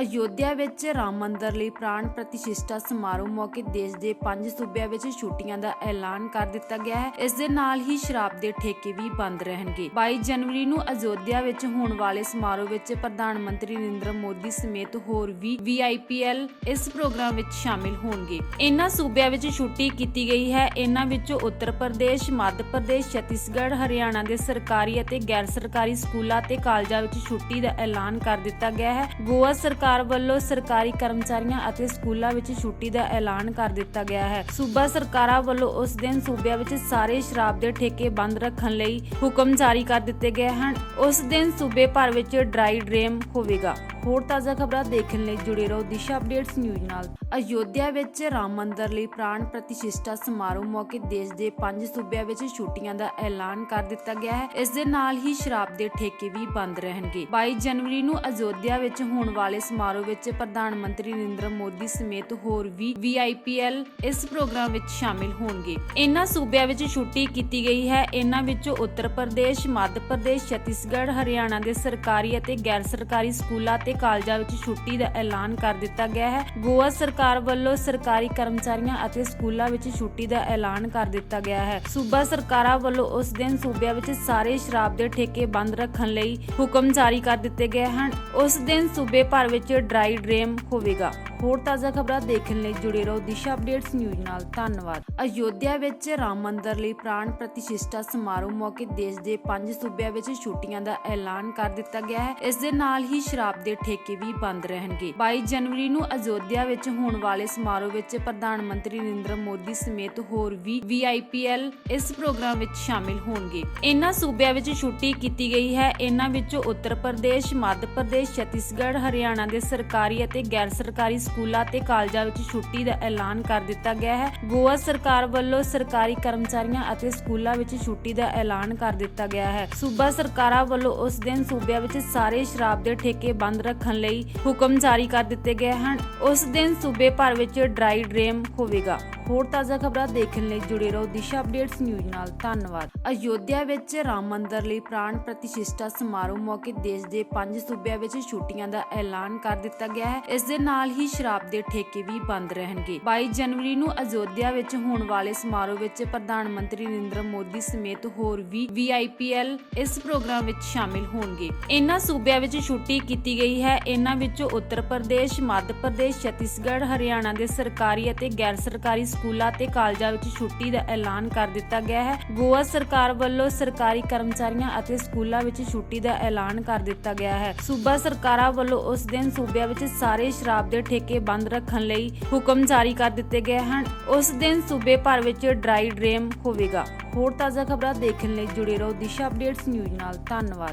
ਅਯੋਧਿਆ ਵਿੱਚ ਰਾਮ ਮੰਦਰ ਲਈ ਪ੍ਰਾਣ ਪ੍ਰਤਿਸ਼ਠਾ ਸਮਾਰੋਹ ਮੌਕੇ ਦੇਸ਼ ਦੇ ਪੰਜ ਸੂਬਿਆਂ ਵਿੱਚ ਛੁੱਟੀਆਂ ਦਾ ਐਲਾਨ ਕਰ ਦਿੱਤਾ ਗਿਆ ਹੈ। ਇਸ ਦੇ ਨਾਲ ਹੀ ਸ਼ਰਾਬ ਦੇ ਠੇਕੇ ਵੀ ਬੰਦ ਰਹਿਣਗੇ। 22 ਜਨਵਰੀ ਨੂੰ ਅਯੋਧਿਆ ਵਿੱਚ ਹੋਣ ਵਾਲੇ ਸਮਾਰੋਹ ਵਿੱਚ ਪ੍ਰਧਾਨ ਮੰਤਰੀ ਨਰਿੰਦਰ ਮੋਦੀ ਸਮੇਤ ਹੋਰ ਵੀ ਵੀਆਈਪੀਐਲ ਇਸ ਪ੍ਰੋਗਰਾਮ ਵਿੱਚ ਸ਼ਾਮਿਲ ਹੋਣਗੇ। ਇਹਨਾਂ ਸੂਬਿਆਂ ਵਿੱਚ ਛੁੱਟੀ ਕੀਤੀ ਗਈ ਹੈ। ਇਹਨਾਂ ਵਿੱਚੋਂ ਉੱਤਰ ਪ੍ਰਦੇਸ਼, ਮੱਧ ਪ੍ਰਦੇਸ਼, ਛੱਤੀਸਗੜ੍ਹ, ਹਰਿਆਣਾ ਦੇ ਸਰਕਾਰੀ ਅਤੇ ਗੈਰ ਸਰਕਾਰੀ ਸਕੂਲਾਂ ਤੇ ਕਾਲਜਾਂ ਵਿੱਚ ਛੁੱਟੀ ਦਾ ਐਲਾਨ ਕਰ ਦਿੱਤਾ ਗਿਆ ਹੈ। ਗੋਆ ਸਰਕਾਰ ਸਰਕਾਰ ਵੱਲੋਂ ਸਰਕਾਰੀ ਕਰਮਚਾਰੀਆਂ ਅਤੇ ਸਕੂਲਾਂ ਵਿੱਚ ਛੁੱਟੀ ਦਾ ਐਲਾਨ ਕਰ ਦਿੱਤਾ ਗਿਆ ਹੈ। ਸੂਬਾ ਸਰਕਾਰਾਂ ਵੱਲੋਂ ਉਸ ਦਿਨ ਸੂਬਿਆਂ ਵਿੱਚ ਸਾਰੇ ਸ਼ਰਾਬ ਦੇ ਠੇਕੇ ਬੰਦ ਰੱਖਣ ਲਈ ਹੁਕਮ ਜਾਰੀ ਕਰ ਦਿੱਤੇ ਗਏ ਹਨ। ਉਸ ਦਿਨ ਸੂਬੇ ਭਰ ਵਿੱਚ ਡਰਾਈ ਡਰੇਮ ਹੋਵੇਗਾ। ਹੋਰ ਤਾਜ਼ਾ ਖਬਰਾਂ ਦੇਖਣ ਲਈ ਜੁੜੇ ਰਹੋ ਦਿਸ਼ਾ ਅਪਡੇਟਸ ਨਿਊਜ਼ ਨਾਲ। ਅਯੋਧਿਆ ਵਿੱਚ ਰਾਮ ਮੰਦਿਰ ਲਈ ਪ੍ਰਾਣ ਪ੍ਰਤਿਸ਼ਠਾ ਸਮਾਰੋਹ ਮੌਕੇ ਦੇਸ਼ ਦੇ ਪੰਜ ਸੂਬਿਆਂ ਵਿੱਚ ਛੁੱਟੀਆਂ ਦਾ ਐਲਾਨ ਕਰ ਦਿੱਤਾ ਗਿਆ ਹੈ। ਇਸ ਦੇ ਨਾਲ ਹੀ ਸ਼ਰਾਬ ਦੇ ਠੇਕੇ ਵੀ ਬੰਦ ਰਹਿਣਗੇ। 22 ਜਨਵਰੀ ਨੂੰ ਅਯੋਧਿਆ ਵਿੱਚ ਹੋਣ ਵਾਲੇ ਸਮਾਰੋਹ ਵਿੱਚ ਪ੍ਰਧਾਨ ਮੰਤਰੀ ਨਰਿੰਦਰ ਮੋਦੀ ਸਮੇਤ ਹੋਰ ਵੀ ਵੀਆਈਪੀਐਲ ਇਸ ਪ੍ਰੋਗਰਾਮ ਵਿੱਚ ਸ਼ਾਮਿਲ ਹੋਣਗੇ। ਇਨ੍ਹਾਂ ਸੂਬਿਆਂ ਵਿੱਚ ਛੁੱਟੀ ਕੀਤੀ ਗਈ ਹੈ। ਇਨ੍ਹਾਂ ਵਿੱਚੋਂ ਉੱਤਰ ਪ੍ਰਦੇਸ਼, ਮੱਧ ਪ੍ਰਦੇਸ਼, ਛੱਤੀਸਗੜ੍ਹ, ਹਰਿਆਣਾ ਦੇ ਸਰਕਾਰੀ ਅਤੇ ਗੈਰ ਸਰਕਾਰੀ ਸਕੂਲਾਂ ਤੇ ਕਾਲਜਾਂ ਵਿੱਚ ਛੁੱਟੀ ਦਾ ਐਲਾਨ ਕਰ ਦਿੱਤਾ ਗਿਆ ਹੈ। ਗੋਆ ਸਰਕਾਰ ਵੱਲੋਂ ਸਰਕਾਰੀ ਕਰਮਚਾਰੀਆਂ ਅਤੇ ਸਕੂਲਾਂ ਵਿੱਚ ਛੁੱਟੀ ਦਾ ਐਲਾਨ ਕਰ ਦਿੱਤਾ ਗਿਆ ਹੈ। ਸੂਬਾ ਸਰਕਾਰਾਂ ਵੱਲੋਂ ਉਸ ਦਿਨ ਸੂਬਿਆਂ ਵਿੱਚ ਸਾਰੇ ਸ਼ਰਾਬ ਦੇ ਠੇਕੇ ਬੰਦ ਰੱਖਣ ਲਈ ਹੁਕਮ ਜਾਰੀ ਕਰ ਦਿੱਤੇ ਗਏ ਹਨ। ਉਸ ਦਿਨ ਸੂਬੇ ਭਰ ਵਿੱਚ ਡਰਾਈ ਡਰੇਮ ਹੋਵੇਗਾ ਹੋਰ ਤਾਜ਼ਾ ਖਬਰਾਂ ਦੇਖਣ ਲਈ ਜੁੜੇ ਰਹੋ ਦਿਸ਼ਾ ਅਪਡੇਟਸ ਨਿਊਜ਼ ਨਾਲ। ਧੰਨਵਾਦ। ਅਯੋਧਿਆ ਵਿੱਚ ਰਾਮ ਮੰਦਿਰ ਲਈ ਪ੍ਰਾਣ ਪ੍ਰਤਿਸ਼ਠਾ ਸਮਾਰੋਹ ਮੌਕੇ ਦੇਸ਼ ਦੇ ਪੰਜ ਸੂਬਿਆਂ ਵਿੱਚ ਛੁੱਟੀਆਂ ਦਾ ਐਲਾਨ ਕਰ ਦਿੱਤਾ ਗਿਆ ਹੈ। ਇਸ ਦੇ ਨਾਲ ਹੀ ਸ਼ਰਾਬ ਦੇ ਠੇਕੇ ਵੀ ਬੰਦ ਰਹਿਣਗੇ। 22 ਜਨਵਰੀ ਨੂੰ ਅਯੋਧਿਆ ਵਿੱਚ ਹੋਣ ਵਾਲੇ ਸਮਾਰੋਹ ਵਿੱਚ ਪ੍ਰਧਾਨ ਮੰਤਰੀ ਨਰਿੰਦਰ ਮੋਦੀ ਸਮੇਤ ਹੋਰ ਵੀ ਵੀਆਈਪੀਐਲ ਇਸ ਪ੍ਰੋਗਰਾਮ ਵਿੱਚ ਸ਼ਾਮਿਲ ਹੋਣਗੇ। ਇਨ੍ਹਾਂ ਸੂਬਿਆਂ ਵਿੱਚ ਛੁੱਟੀ ਕੀਤੀ ਗਈ ਹੈ। ਇਨ੍ਹਾਂ ਵਿੱਚੋਂ ਉੱਤਰ ਪ੍ਰਦੇਸ਼, ਮੱਧ ਪ੍ਰਦੇਸ਼, ਛੱਤੀਸਗੜ੍ਹ, ਹਰਿਆਣਾ ਦੇ ਸਰਕਾਰੀ ਅਤੇ ਗੈਰ ਸਰਕਾਰੀ ਸਕੂਲਾਂ ਤੇ ਕਾਲਜਾਂ ਵਿੱਚ ਛੁੱਟੀ ਦਾ ਐਲਾਨ ਕਰ ਦਿੱਤਾ ਗਿਆ ਹੈ। ਗੋਆ ਸਰਕਾਰ ਵੱਲੋਂ ਸਰਕਾਰੀ ਕਰਮਚਾਰੀਆਂ ਅਤੇ ਸਕੂਲਾਂ ਵਿੱਚ ਛੁੱਟੀ ਦਾ ਐਲਾਨ ਕਰ ਦਿੱਤਾ ਗਿਆ ਹੈ। ਸੂਬਾ ਸਰਕਾਰਾਂ ਵੱਲੋਂ ਉਸ ਦਿਨ ਸੂਬਿਆਂ ਵਿੱਚ ਸਾਰੇ ਸ਼ਰਾਬ ਦੇ ਠੇਕੇ ਬੰਦ ਰੱਖਣ ਲਈ ਹੁਕਮ ਜਾਰੀ ਕਰ ਦਿੱਤੇ ਗਏ ਹਨ। ਉਸ ਦਿਨ ਸੂਬੇ ਭਰ ਵਿੱਚ ਡਰਾਈ ਡਰੇਮ ਹੋਵੇਗਾ। ਹੋਰ ਤਾਜ਼ਾ ਖਬਰਾਂ ਦੇਖਣ ਲਈ ਜੁੜੇ ਰਹੋ ਦਿਸ਼ਾ ਅਪਡੇਟਸ ਨਿਊਜ਼ ਨਾਲ। ਧੰਨਵਾਦ। ਅਯੋਧਿਆ ਵਿੱਚ ਰਾਮ ਮੰਦਿਰ ਲਈ ਪ੍ਰਾਣ ਪ੍ਰਤਿਸ਼ਠਾ ਸਮਾਰੋਹ ਮੌਕੇ ਦੇਸ਼ ਦੇ ਪੰਜ ਸੂਬਿਆਂ ਵਿੱਚ ਛੁੱਟੀਆਂ ਦਾ ਐਲਾਨ ਕਰ ਦਿੱਤਾ ਗਿਆ ਹੈ। ਇਸ ਦੇ ਨਾਲ ਹੀ ਸ਼ਰਾਬ ਦੇ ਠੇਕੇ ਵੀ ਬੰਦ ਰਹਿਣਗੇ। 22 ਜਨਵਰੀ ਨੂੰ ਅਯੋਧਿਆ ਵਿੱਚ ਹੋਣ ਵਾਲੇ ਸਮਾਰੋਹ ਵਿੱਚ ਪ੍ਰਧਾਨ ਮੰਤਰੀ ਨਰਿੰਦਰ ਮੋਦੀ ਸਮੇਤ ਹੋਰ ਵੀ ਵੀਆਈਪੀਐਲ ਇਸ ਪ੍ਰੋਗਰਾਮ ਵਿੱਚ ਸ਼ਾਮਿਲ ਹੋਣਗੇ। ਇਹਨਾਂ ਸੂਬਿਆਂ ਵਿੱਚ ਛੁੱਟੀ ਕੀਤੀ ਗਈ ਹੈ। ਇਹਨਾਂ ਵਿੱਚੋਂ ਉੱਤਰ ਪ੍ਰਦੇਸ਼, ਮੱਧ ਪ੍ਰਦੇਸ਼, ਛੱਤੀਸਗੜ੍ਹ, ਹਰਿਆਣਾ ਦੇ ਸਰਕਾਰੀ ਅਤੇ ਗੈਰ ਸਰਕਾਰੀ ਸਕੂਲਾਂ ਤੇ ਕਾਲਜਾਂ ਵਿੱਚ ਛੁੱਟੀ ਦਾ ਐਲਾਨ ਕਰ ਦਿੱਤਾ ਗਿਆ ਹੈ। ਗੋਆ ਸਰਕਾਰ ਵੱਲੋਂ ਸਰਕਾਰੀ ਕਰਮਚਾਰੀਆਂ ਅਤੇ ਸਕੂਲਾਂ ਵਿੱਚ ਛੁੱਟੀ ਦਾ ਐਲਾਨ ਕਰ ਦਿੱਤਾ ਗਿਆ ਹੈ। ਸੂਬਾ ਸਰਕਾਰਾਂ ਵੱਲੋਂ ਉਸ ਦਿਨ ਸੂਬਿਆਂ ਵਿੱਚ ਸਾਰੇ ਸ਼ਰਾਬ ਦੇ ਠੇਕੇ ਬੰਦ ਰੱਖਣ ਲਈ ਹੁਕਮ ਜਾਰੀ ਕਰ ਦਿੱਤੇ ਗਏ ਹਨ। ਉਸ ਦਿਨ ਸੂਬੇ ਭਰ ਵਿੱਚ ਡਰਾਈ ਡਰੇਮ ਹੋਵੇਗਾ। ਹੋਰ ਤਾਜ਼ਾ ਖਬਰਾਂ ਦੇਖਣ ਲਈ ਜੁੜੇ ਰਹੋ ਦਿਸ਼ਾ ਅਪਡੇਟਸ ਨਿਊਜ਼ ਨਾਲ। ਧੰਨਵਾਦ।